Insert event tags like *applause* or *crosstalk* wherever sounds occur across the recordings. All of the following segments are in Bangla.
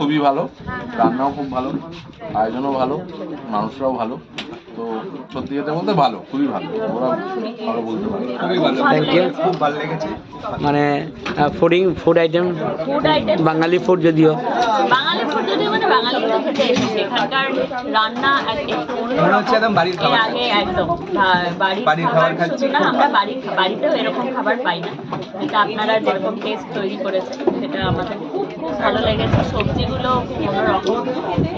খুবই ভালো রান্নাও খুব ভালো আয়োজনও ভালো মানুষরাও ভালো। তো সত্যি কথা বলতে ভালো খুবই ভালো। ওরা ভালো বলতে পারে। খুবই ভালো। Thank you. খুব ভালো লেগেছে। মানে fooding food item food item Bangali food যদিও। বাঙালি ফুড যদি মানে বাঙালি তো খেতে এসেছে। এখানকার রান্না মনে হচ্ছে একদম বাড়ির খাবার আগে একদম। বাড়ির বাড়ির খাবার খাচ্ছি। না আমরা বাড়ি বাড়িতেও এরকম খাবার পাই না। এটা আপনারা যেরকম টেস্ট তৈরি করেছেন সেটা আমাদের খুব খুব ভালো লেগেছে সবজিগুলো খুব অন্যরকম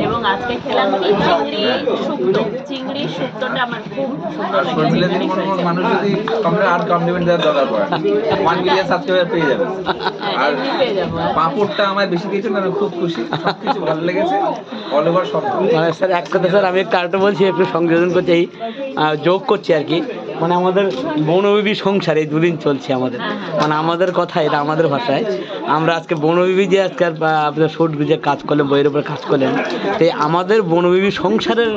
এবং আজকে খেলাম কি চিংড়ি শুক্তো। চিংড়ি শুক্তোটা আমার খুব সুন্দর শর্মিলা লেগেছে মানুষ যদি কমপ্লিট আর কমপ্লিমেন্ট দেওয়ার দরকার পড়ে ওয়ান মিলিয়ন সাবস্ক্রাইবার পেয়ে যাবে হ্যাঁ, আর এমনি পেয়ে যাব। পাঁপড়টা আমায় বেশি দিয়েছেন আমি খুব খুশি। সবকিছু ভালো লেগেছে। অল ওভার সব মানে স্যার এক কথা স্যার আমি একটু আরেকটা বলছি একটু সংযোজন করছি যোগ করছি আর কি। মানে আমাদের বনবিবি সংসার এই দুদিন চলছে আমাদের। মানে আমাদের কথা এটা আমাদের ভাষায়। আমরা আজকে বনবিবি যে আজকে আপনার শুট যে কাজ করলেন বইয়ের উপরে কাজ করলেন তো এই আমাদের বনবিবি সংসারের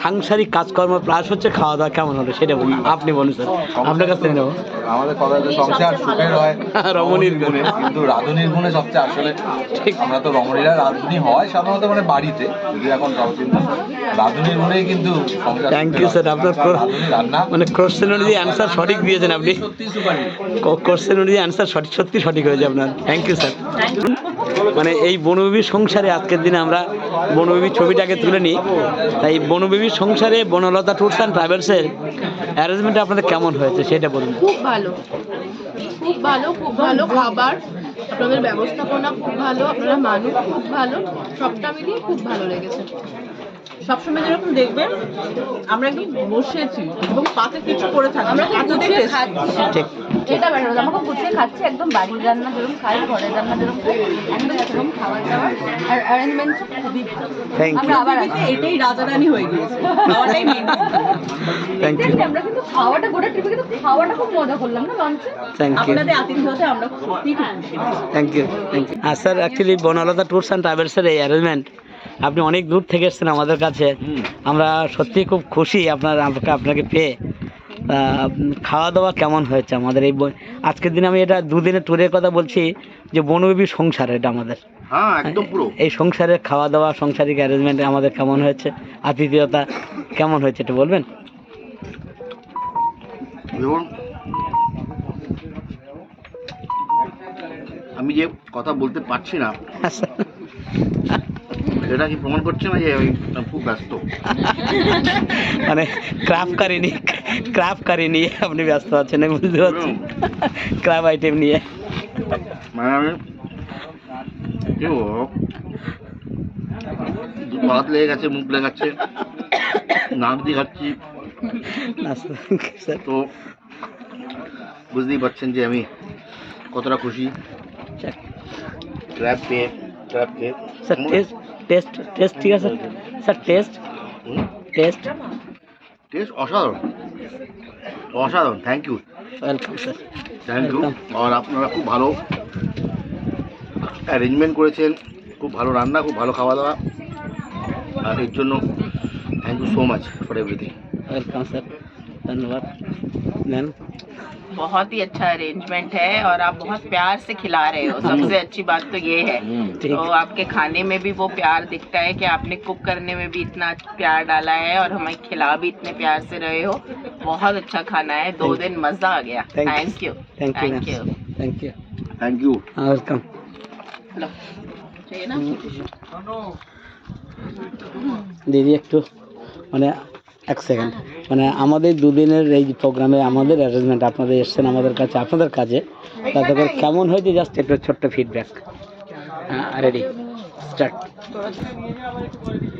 সাংসারিক কাজকর্ম প্লাস হচ্ছে খাওয়া দাওয়া কেমন হলো সেটা বলুন আপনি বলুন স্যার। আপনার কাছ থেকে নেব। আমাদের কথা হচ্ছে সংসার সুখের হয় *laughs* রমণীর গুণে। কিন্তু রাধুনির গুণে সবচেয়ে আসলে ঠিক। আমরা তো রমণীরা রাধুনি হয় সাধারণত মানে বাড়িতে যদি এখন রাধুনির গুণেই কিন্তু থ্যাংক ইউ স্যার আপনার রান্না মানে কোশ্চেন অনুযায়ী অ্যান্সার সঠিক দিয়েছেন আপনি। কোশ্চেন অনুযায়ী অ্যান্সার সঠিক, সত্যি সঠিক হয়েছে আপনার। থ্যাংক ইউ স্যার মানে এই বনবিবির সংসারে আজকের দিনে আমরা বনবিবির ছবিটাকে তুলে নিই। তাই বনবিবির সংসারে বনলতা ট্যুরস অ্যান্ড ট্রাভেলসের অ্যারেঞ্জমেন্ট আপনাদের কেমন হয়েছে সেটা বলুন। খুব ভালো। খুব ভালো খুব ভালো খাবার, আপনাদের ব্যবস্থাপনা খুব ভালো, আপনারা মানুষ খুব ভালো, সবটা মিলিয়ে খুব ভালো লেগেছে। সবসময় যেরকম দেখবেন আমরা বসেছি এবং পাতে কিছু করে থাকি। আমরা ঠিক। এটা খুব গুছিয়ে খাচ্ছি একদম বাড়ির রান্না যেরকম খাই ঘরের রান্না যেরকম খাই একদম সেরকম খাবার দাবার আর অ্যারেঞ্জমেন্ট খুবই আমরা আবার এটাই হয়ে গিয়েছে। খাওয়াটাই মেন থ্যাংক ইউ আমরা কিন্তু খাওয়াটা গোটা ট্রিপে কিন্তু খাওয়াটা খুব মজা করলাম না লঞ্চে? থ্যাংক ইউ আপনাদের আতিথ্যতে আমরা সত্যি খুব খুশি। Thank you thank you R sir actually Banalata tours and ট্রাভেলসের এই অ্যারেঞ্জমেন্ট আপনি অনেক দূর থেকে এসেছেন আমাদের কাছে। আমরা সত্যি খুব খুশি আপনার আপনাকে পেয়ে। খাওয়া দাওয়া কেমন হয়েছে আমাদের এই বই- আজকের দিনে আমি এটা দুদিনের ট্যুরের কথা বলছি যে বনবিবি সংসার এটা আমাদের। হ্যাঁ এই সংসারের খাওয়া দাওয়া সংসারিক অ্যারেঞ্জমেন্ট আমাদের কেমন হয়েছে আতিথেয়তা কেমন হয়েছে এটা বলবেন? আমি যে কথা বলতে পারছি না সেটা কি প্রমাণ করছে না যে আমি খুব ব্যস্ত? মানে ক্রাফট কারি নিয়ে ক্রাফট কারি নিয়ে আপনি ব্যস্ত আছেন বুঝতে পারছি। ক্রাফট আইটেম নিয়ে। মানে আমি কি বলব? হাত লেগে গেছে মুখ লেগে যাচ্ছে নাক দিয়ে খাচ্ছি। তো বুঝতেই পারছেন যে আমি কতটা খুশি। ট্র্যাপ পেয়ে ট্র্যাপ পেয়ে টেস্ট টেস্ট ঠিক আছে? Sir test? টেস্ট? টেস্ট অসাধারণ। অসাধারণ thank you welcome sir thank you আর আপনারা খুব ভালো অ্যারেঞ্জমেন্ট করেছেন খুব ভালো রান্না খুব ভালো খাওয়া দাওয়া আর এর জন্য thank you so much for everything welcome sir धन्यवाद। मैम बहुत ही अच्छा अरेंजमेंट है और आप बहुत प्यार से खिला रहे हो। सबसे अच्छी बात तो ये है। तो आपके खाने में भी वो प्यार दिखता है कि आपने कुक करने में भी इतना प्यार डाला है और हमें खिला भी इतने प्यार से रहे हो। बहुत अच्छा खाना है। दो दिन मज़ा आ गया। Thank you thank you thank you thank you welcome दीदी एक मैंने এক সেকেন্ড মানে আমাদের দুদিনের এই প্রোগ্রামে আমাদের অ্যারেঞ্জমেন্ট আপনাদের এসছেন আমাদের কাছে, আপনাদের কাজে। তাতে কেমন হয়েছে জাস্ট একটু ছোট্ট ফিডব্যাক রেডি স্টার্ট